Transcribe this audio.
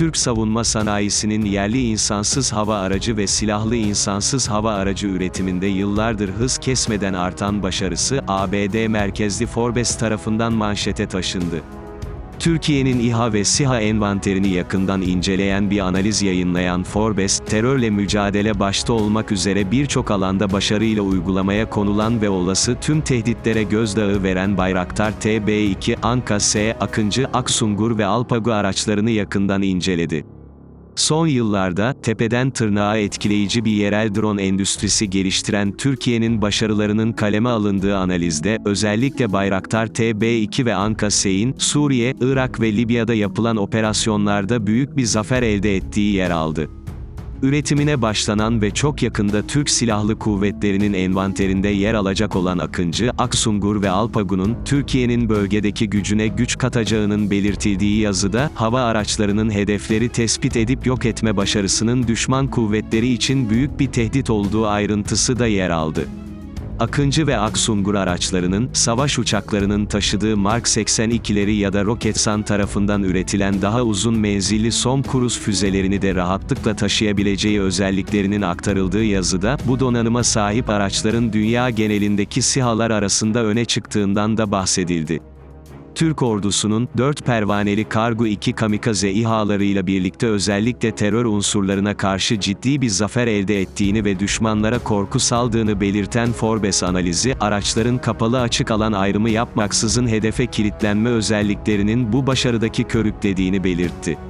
Türk savunma sanayisinin yerli insansız hava aracı ve silahlı insansız hava aracı üretiminde yıllardır hız kesmeden artan başarısı, ABD merkezli Forbes tarafından manşete taşındı. Türkiye'nin İHA ve SİHA envanterini yakından inceleyen bir analiz yayınlayan Forbes, terörle mücadele başta olmak üzere birçok alanda başarıyla uygulamaya konulan ve olası tüm tehditlere gözdağı veren Bayraktar TB2, Anka-S, Akıncı, Aksungur ve Alpago araçlarını yakından inceledi. Son yıllarda, tepeden tırnağa etkileyici bir yerel drone endüstrisi geliştiren Türkiye'nin başarılarının kaleme alındığı analizde, özellikle Bayraktar TB2 ve Anka-S'in, Suriye, Irak ve Libya'da yapılan operasyonlarda büyük bir zafer elde ettiği yer aldı. Üretimine başlanan ve çok yakında Türk Silahlı Kuvvetleri'nin envanterinde yer alacak olan Akıncı, Aksungur ve Alpagun'un, Türkiye'nin bölgedeki gücüne güç katacağının belirtildiği yazıda, hava araçlarının hedefleri tespit edip yok etme başarısının düşman kuvvetleri için büyük bir tehdit olduğu ayrıntısı da yer aldı. Akıncı ve Aksungur araçlarının, savaş uçaklarının taşıdığı Mark 82'leri ya da Roketsan tarafından üretilen daha uzun menzilli Som Cruise füzelerini de rahatlıkla taşıyabileceği özelliklerinin aktarıldığı yazıda, bu donanıma sahip araçların dünya genelindeki SİHA'lar arasında öne çıktığından da bahsedildi. Türk ordusunun, 4 pervaneli Kargu 2 kamikaze İHA'larıyla birlikte özellikle terör unsurlarına karşı ciddi bir zafer elde ettiğini ve düşmanlara korku saldığını belirten Forbes analizi, araçların kapalı açık alan ayrımı yapmaksızın hedefe kilitlenme özelliklerinin bu başarıdaki körüklediğini belirtti.